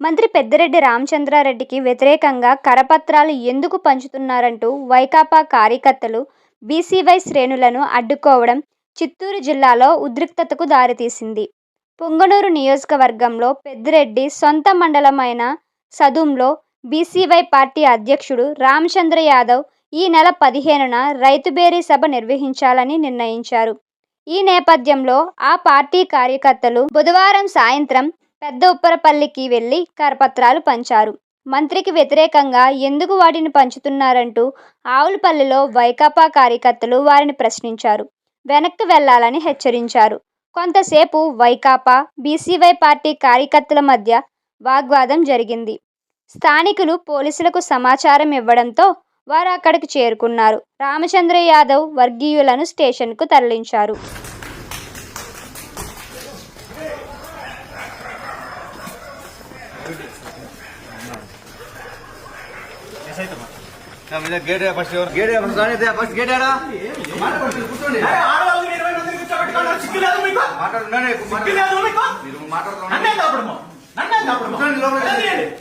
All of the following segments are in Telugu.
మంత్రి పెద్దిరెడ్డి రామచంద్రారెడ్డికి వ్యతిరేకంగా కరపత్రాలు ఎందుకు పంచుతున్నారంటూ వైకాపా కార్యకర్తలు బీసీవై శ్రేణులను అడ్డుకోవడం చిత్తూరు జిల్లాలో ఉద్రిక్తతకు దారితీసింది. పొంగనూరు నియోజకవర్గంలో పెద్దిరెడ్డి సొంత మండలమైన సదుంలో బీసీవై పార్టీ అధ్యక్షుడు రామచంద్ర యాదవ్ ఈ నెల పదిహేనున రైతు బేరీ సభ నిర్వహించాలని నిర్ణయించారు. ఈ నేపథ్యంలో ఆ పార్టీ కార్యకర్తలు బుధవారం సాయంత్రం పెద్ద ఉప్పరపల్లికి వెళ్ళి కరపత్రాలు పంచారు. మంత్రికి వ్యతిరేకంగా ఎందుకు వాటిని పంచుతున్నారంటూ ఆవులపల్లిలో వైకాపా కార్యకర్తలు వారిని ప్రశ్నించారు. వెనక్కి వెళ్ళాలని హెచ్చరించారు. కొంతసేపు వైకాపా, బీసీవై పార్టీ కార్యకర్తల మధ్య వాగ్వాదం జరిగింది. స్థానికులు పోలీసులకు సమాచారం ఇవ్వడంతో వారు అక్కడికి చేరుకున్నారు. రామచంద్ర యాదవ్ వర్గీయులను స్టేషన్కు తరలించారు. Gate first gate first gate కూర్చోండి.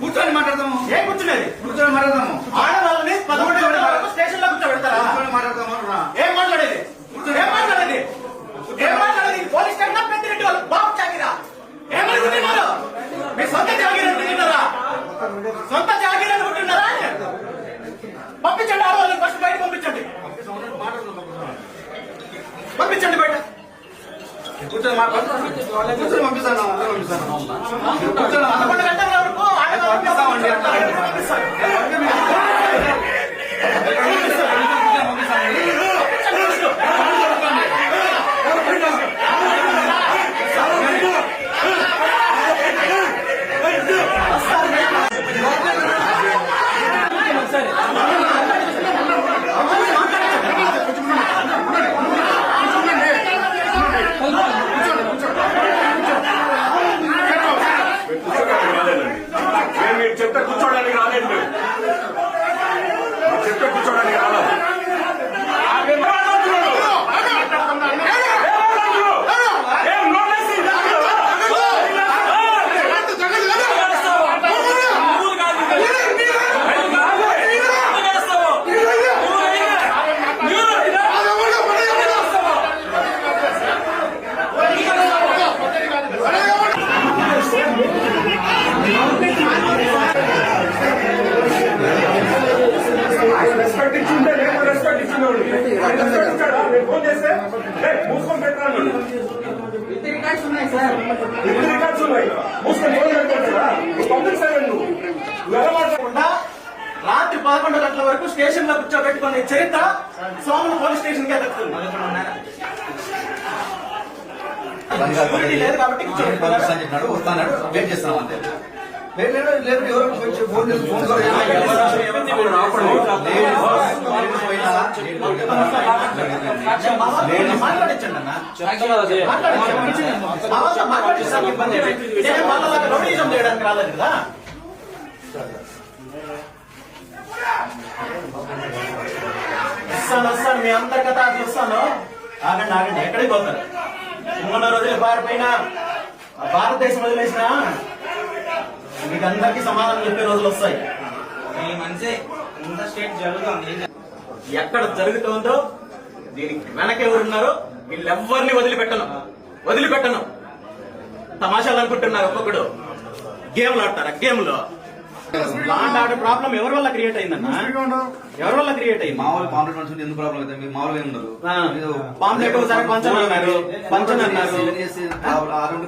కూర్చొని మాట్లాడదాము ఏం కూర్చునేది? కూర్చొని మాట్లాడదాము ఆడవాళ్ళని పదకొండు వరకు స్టేషన్లో కూర్చోబెడతారా? కూర్చొని మాట్లాడదాము రా. ఏం మాట్లాడేది? ఏం మాట్లాడేది? ఏం మాట్లాడేది? పోలీస్ స్టేషన్ పెద్దిరెడ్డి వాళ్ళు బాబు చాకిరా. ఏమనుకుంటున్నారు? మీ సొంత జాగీర్? సొంత జాగీర్ అనుకుంటున్నారా? పంపించండి ఆడవాళ్ళని ఫస్ట్ బయట పంపించండి పంపించండి బయట. కూర్చొని మాట్లాడు కూర్చొని పంపిస్తాను పంపిస్తాను. పంపిస్తామండి పంపిస్తారు. నేను మీరు చెప్తే కూర్చోడానికి రాలేదు. మీరు చెప్తే కూర్చోడానికి రాలేదు. వరకు స్టేషన్లో కూర్చోబెట్టుకునే చరిత్ర సోమల పోలీస్ స్టేషన్ కే దక్కుతుంది లేదు కాబట్టి చెప్పినాడు వస్తాడు వెయిట్ చేస్తాం అంతే. లేదు లేదు ఎవరో ఫోన్ ఫోన్ మాట్లాడించండి అన్న. మాట్లాడించండి. చేయడానికి రాలేదు కదా. వస్తాను వస్తాను. మీ అందరి కథ అది వస్తాను. ఆగండి ఆగండి. ఎక్కడికి పోతారు? మొన్న రోజులు పారిపోయినా ఆ భారతదేశం వదిలేసిన మీకు అందరికీ సమాధానం చెప్పే రోజులు వస్తాయి. ఈ ఇంత స్టేట్ జరుగుతుంది. ఎక్కడ జరుగుతుందో దీనికి వెనక ఎవరున్నారో వీళ్ళెవ్వరిని వదిలిపెట్టను. వదిలిపెట్టను. తమాషాలు అనుకుంటున్నారు ఒక్కొక్కడు. గేమ్లు ఆడతారా? గేమ్లు. ప్రాబ్లం ఎవరి వల్ల క్రియేట్ అయిందన్న? ఎవరి వల్ల క్రియేట్ అయింది మామూలు పాంప్లెట్ మనుషులు ఎందుకు ప్రాబ్లం అయితే మీరు మామూలుగా ఉండదు ఆ, పాంప్లెట్ ఒకసారి పంచను అన్నారు. పంచను అన్నారు.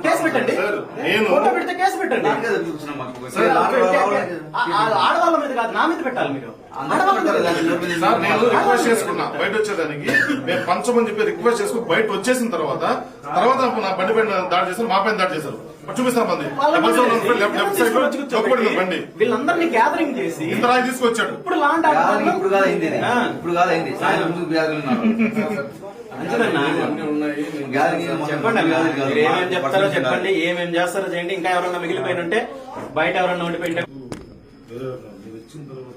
కేసు పెట్టండి. నేను ఫోటో పెడితే కేసు పెట్టండి. ఆ- ఆ- ఆడవాళ్ళ మీద కాదు నా మీద పెట్టాలి మీరు. నేను రిక్వెస్ట్ చేసుకున్నా. బయట వచ్చేదానికి మేము పంచమని చెప్పి రిక్వెస్ట్ చేసుకుని బయట వచ్చేసిన తర్వాత తర్వాత నా బండి పైన దాడి చేశారు మా పైన దాడి చేశారు. చూపిస్తాను బండి వాళ్ళ డబల్ మీద సెవెన్ లెఫ్ట్ లెఫ్ట్ సైడ్లో తీసుకొచ్చి తొక్కబడింది బండి. వీళ్ళందరినీ గ్యాదరింగ్ చేసి ఇంత రాయి తీసుకొచ్చాడు. ఇప్పుడు లాండ్ ఆర్డర్ ఇప్పుడు కాదు అయింది ఇది. ఆ. ఇప్పుడు కాదు అయింది. సాయంత్రం ముందు వ్యాధులు చెప్పండి చెప్తారో చెప్పండి ఏమేం చేస్తారో చేయండి. ఇంకా ఎవరన్నా మిగిలిపోయిన ఉంటే బయట ఎవరన్నా ఉండిపోయి ఉంటే వచ్చిన తర్వాత